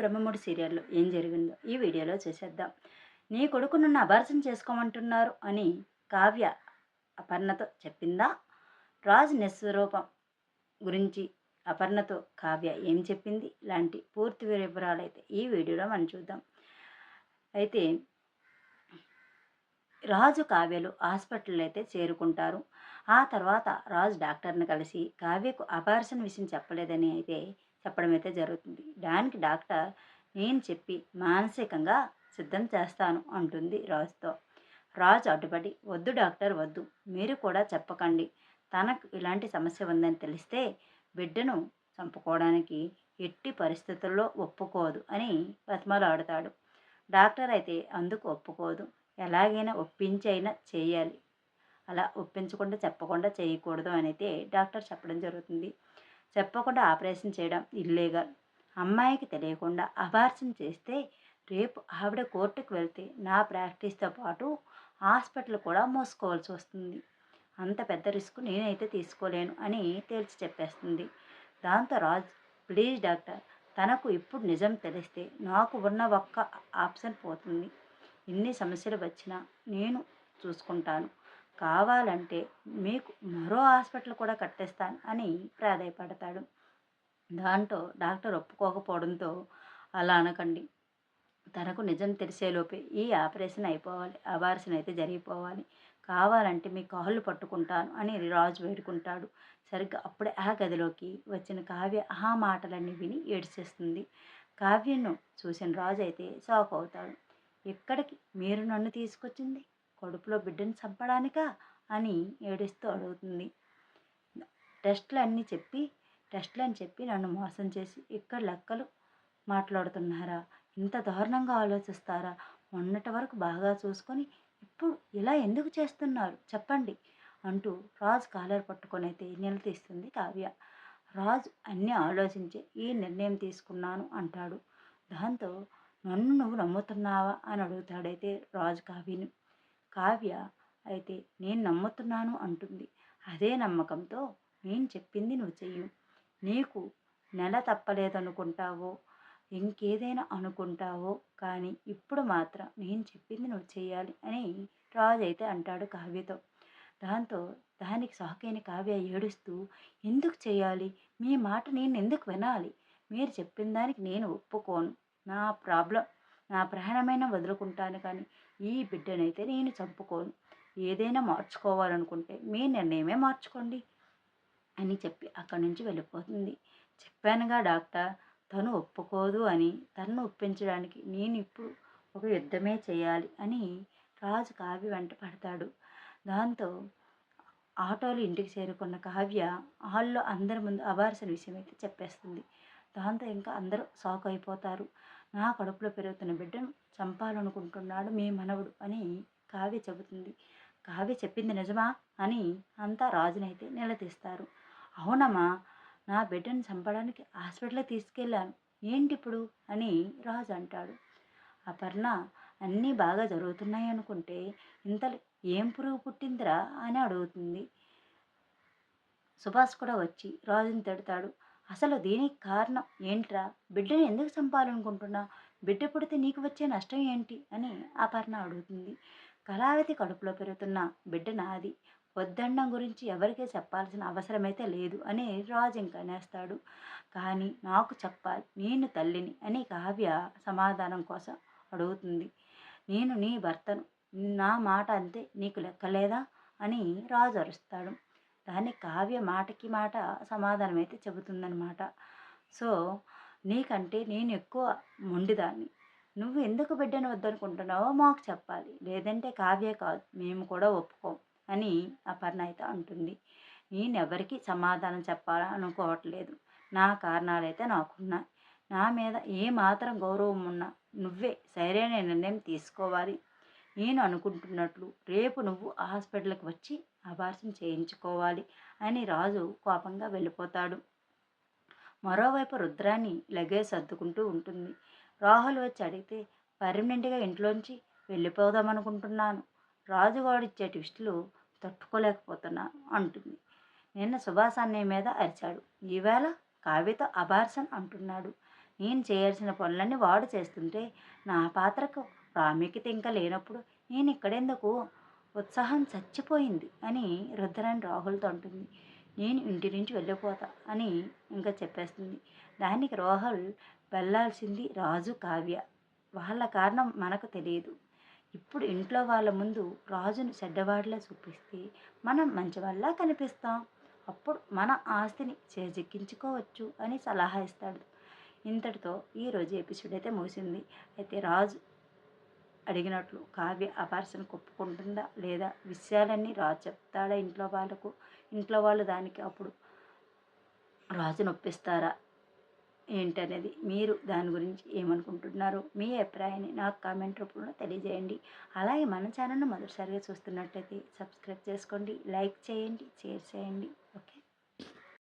బ్రహ్మముడి సీరియల్లో ఏం జరిగిందో ఈ వీడియోలో చూసేద్దాం. నీ కొడుకు నన్ను అభార్సన చేసుకోమంటున్నారు అని కావ్య అపర్ణతో చెప్పిందా? రాజు నిస్వరూపం గురించి అపర్ణతో కావ్య ఏం చెప్పింది? లాంటి పూర్తి వివరాలు అయితే ఈ వీడియోలో మనం చూద్దాం. అయితే రాజు కావ్యలు హాస్పిటల్ అయితే చేరుకుంటారు. ఆ తర్వాత రాజు డాక్టర్ని కలిసి కావ్యకు అపార్షన్ విషయం చెప్పలేదని అయితే చెప్పడం అయితే జరుగుతుంది. దానికి డాక్టర్ నేను చెప్పి మానసికంగా సిద్ధం చేస్తాను అంటుంది రాజుతో. రాజు అడ్డుపడి వద్దు డాక్టర్ వద్దు. మీరు కూడా చెప్పకండి. తనకు ఇలాంటి సమస్య ఉందని తెలిస్తే బిడ్డను చంపుకోవడానికి ఎట్టి పరిస్థితుల్లో ఒప్పుకోదు అని బతిమలాడుతాడు. డాక్టర్ అయితే అందుకు ఒప్పుకోదు. ఎలాగైనా ఒప్పించి అయినా చేయాలి. అలా ఒప్పించకుండా చెప్పకుండా చేయకూడదు అని అయితే డాక్టర్ చెప్పడం జరుగుతుంది. చెప్పకుండా ఆపరేషన్ చేయడం ఇల్లీగల్. అమ్మాయికి తెలియకుండా అబార్షన్ చేస్తే రేపు ఆవిడ కోర్టుకు వెళ్తే నా ప్రాక్టీస్తో పాటు హాస్పిటల్ కూడా మోసుకోవాల్సి వస్తుంది. అంత పెద్ద రిస్క్ నేనైతే తీసుకోలేను అని తేల్చి చెప్పేస్తుంది. దాంతో రాజ్ ప్లీజ్ డాక్టర్ తనకు ఇప్పుడు నిజం తెలిస్తే నాకు ఉన్న ఒక్క ఆప్షన్ పోతుంది. ఎన్ని సమస్యలు వచ్చినా నేను చూసుకుంటాను. కావాలంటే మీకు మరో హాస్పిటల్ కూడా కట్టేస్తాను అని ప్రాధాయపడతాడు. దాంతో డాక్టర్ ఒప్పుకోకపోవడంతో అలా అనకండి. తనకు నిజం తెలిసేలోపే ఈ ఆపరేషన్ అయిపోవాలి అబార్షన్ అయితే జరిగిపోవాలి. కావాలంటే మీ కాళ్ళు పట్టుకుంటాను అని రాజు వేడుకుంటాడు. సరిగ్గా అప్పుడే ఆ గదిలోకి వచ్చిన కావ్య ఆ మాటలన్నీ విని ఏడ్చేస్తుంది. కావ్యను చూసిన రాజు అయితే షాక్ అవుతాడు. ఎక్కడికి మీరు నన్ను తీసుకొచ్చింది? కడుపులో బిడ్డను చంపడానికా అని ఏడుస్తూ అడుగుతుంది. టెస్ట్లు అన్నీ చెప్పి టెస్ట్లు అని చెప్పి నన్ను మోసం చేసి ఇక్కడ లెక్కలు మాట్లాడుతున్నారా? ఇంత దారుణంగా ఆలోచిస్తారా? మొన్నటి వరకు బాగా చూసుకొని ఇప్పుడు ఇలా ఎందుకు చేస్తున్నారు? చెప్పండి అంటూ రాజు కాలర్ పట్టుకొని అయితే నిలదీస్తుంది కావ్య. రాజు అన్నీ ఆలోచించి ఈ నిర్ణయం తీసుకున్నాను అంటాడు. దాంతో నన్ను నువ్వు నమ్ముతున్నావా అని అడుగుతాడైతే రాజు కావ్యని. కావ్య అయితే నేను నమ్ముతున్నాను అంటుంది. అదే నమ్మకంతో నేను చెప్పింది నువ్వు చెయ్యి. నీకు నెల తప్పలేదనుకుంటావో ఇంకేదైనా అనుకుంటావో కానీ ఇప్పుడు మాత్రం నేను చెప్పింది నువ్వు చేయాలి అని రాజు అయితే అంటాడు కావ్యతో. దాంతో దానికి సాకైన కావ్య ఏడుస్తూ ఎందుకు చేయాలి మీ మాట నేను ఎందుకు వినాలి? మీరు చెప్పిన దానికి నేను ఒప్పుకోను. నా ప్రాబ్లం నా ప్రాణమైన వదులుకుంటాను కానీ ఈ బిడ్డనైతే నేను చంపుకోను. ఏదైనా మార్చుకోవాలనుకుంటే మీ నిర్ణయమే మార్చుకోండి అని చెప్పి అక్కడి నుంచి వెళ్ళిపోతుంది. చెప్పానుగా డాక్టర్ తను ఒప్పుకోదు అని తనను ఒప్పించడానికి నేను ఇప్పుడు ఒక యుద్ధమే చేయాలి అని రాజు కావ్య వెంట పడతాడు. దాంతో ఆటోలు ఇంటికి చేరుకున్న కావ్య హాల్లో అందరి ముందు అబార్సిన విషయం అయితే చెప్పేస్తుంది. దాంతో ఇంకా అందరూ షాక్ అయిపోతారు. నా కడుపులో పెరుగుతున్న బిడ్డను చంపాలనుకుంటున్నాడు మీ మనవుడు అని కావ్య చెబుతుంది. కావ్య చెప్పింది నిజమా అని అంతా రాజునైతే నిలదీస్తారు. అవునమ్మా నా బిడ్డను చంపడానికి హాస్పిటల్కి తీసుకెళ్ళాను. ఏంటి ఇప్పుడు అని రాజు అంటాడు. అపర్ణ అన్నీ బాగా జరుగుతున్నాయి అనుకుంటే ఇంతలో ఏం పురుగు పుట్టిందిరా అని అడుగుతుంది. సుభాష్ కూడా వచ్చి రాజుని తిడతాడు. అసలు దీనికి కారణం? ఏంట్రా? బిడ్డని ఎందుకు చంపాలనుకుంటున్నా? బిడ్డ పుడితే నీకు వచ్చే నష్టం ఏంటి? అని అపర్ణ అడుగుతుంది. కళావతి కడుపులో పెరుగుతున్న బిడ్డ నాది. వద్దండం గురించి ఎవరికీ చెప్పాల్సిన అవసరమైతే లేదు అని రాజు ఇంకా అనేస్తాడు కానీ నాకు చెప్పాలి నేను తల్లిని అని కావ్య సమాధానం కోసం అడుగుతుంది. నేను నీ భర్తను నా మాట అంతే నీకు లెక్కలేదా? అని రాజు అరుస్తాడు. దాన్ని కావ్య మాటకి మాట సమాధానం అయితే చెబుతుందనమాట సో నీకంటే నేను ఎక్కువ మొండిదాన్ని. నువ్వు ఎందుకు బిడ్డను వద్దనుకుంటున్నావో మాకు చెప్పాలి. లేదంటే కావ్య కాదు మేము కూడా ఒప్పుకోం అని అపర్ణ అయితే అంటుంది. నేనెవరికి సమాధానం చెప్పాలనుకోవట్లేదు నా కారణాలైతే నాకున్నాయి. నా మీద ఏ మాత్రం గౌరవం ఉన్నా నువ్వే సరైన నిర్ణయం తీసుకోవాలి. నేను అనుకుంటున్నట్లు రేపు నువ్వు హాస్పిటల్కి వచ్చి అబార్షన్ చేయించుకోవాలి అని రాజు కోపంగా వెళ్ళిపోతాడు. మరోవైపు రుద్రాన్ని లగేజ్ సర్దుకుంటూ ఉంటుంది. రాహుల్ వచ్చి అడిగితే పర్మనెంట్గా ఇంట్లోంచి వెళ్ళిపోదామనుకుంటున్నాను రాజుగాడు ఇచ్చే ట్విస్టులు తట్టుకోలేకపోతున్నాను అంటుంది. నిన్న సుభాష్ అన్నయ్య మీద అరిచాడు. ఈవేళ కావ్యతో అబార్షన్ అంటున్నాడు. నేను చేయాల్సిన పనులన్నీ వాడు చేస్తుంటే నా పాత్రకు ప్రాముఖ్యత ఇంకా లేనప్పుడు నేను ఇక్కడెందుకు ఉత్సాహం చచ్చిపోయింది అని రుద్రని రాహుల్తో అంటుంది. నేను ఇంటి నుంచి వెళ్ళిపోతా అని ఇంకా చెప్పేస్తుంది. దానికి రాహుల్ వెళ్ళాల్సింది రాజు కావ్య. వాళ్ళ కారణం మనకు తెలియదు. ఇప్పుడు ఇంట్లో వాళ్ళ ముందు రాజును చెడ్డవాడిలా చూపిస్తే మనం మంచివాళ్ళ కనిపిస్తాం. అప్పుడు మన ఆస్తిని చేజిక్కించుకోవచ్చు అని సలహా ఇస్తాడు. ఇంతటితో ఈరోజు ఎపిసోడ్ అయితే ముగిసింది. అయితే రాజు అడిగినట్లు కావ్య అపార్సన ఒప్పుకుంటుందా లేదా? విషయాలన్నీ రాజు చెప్తాడా ఇంట్లో వాళ్ళకు? ఇంట్లో వాళ్ళు దానికి అప్పుడు రాజు నొప్పిస్తారా? ఏంటనేది మీరు దాని గురించి ఏమనుకుంటున్నారు? మీ అభిప్రాయాన్ని నాకు కామెంట్ రూపంలో తెలియజేయండి. అలాగే మన ఛానల్ను మొదటిసారిగా చూస్తున్నట్టయితే సబ్స్క్రైబ్ చేసుకోండి లైక్ చేయండి షేర్ చేయండి. ఓకే.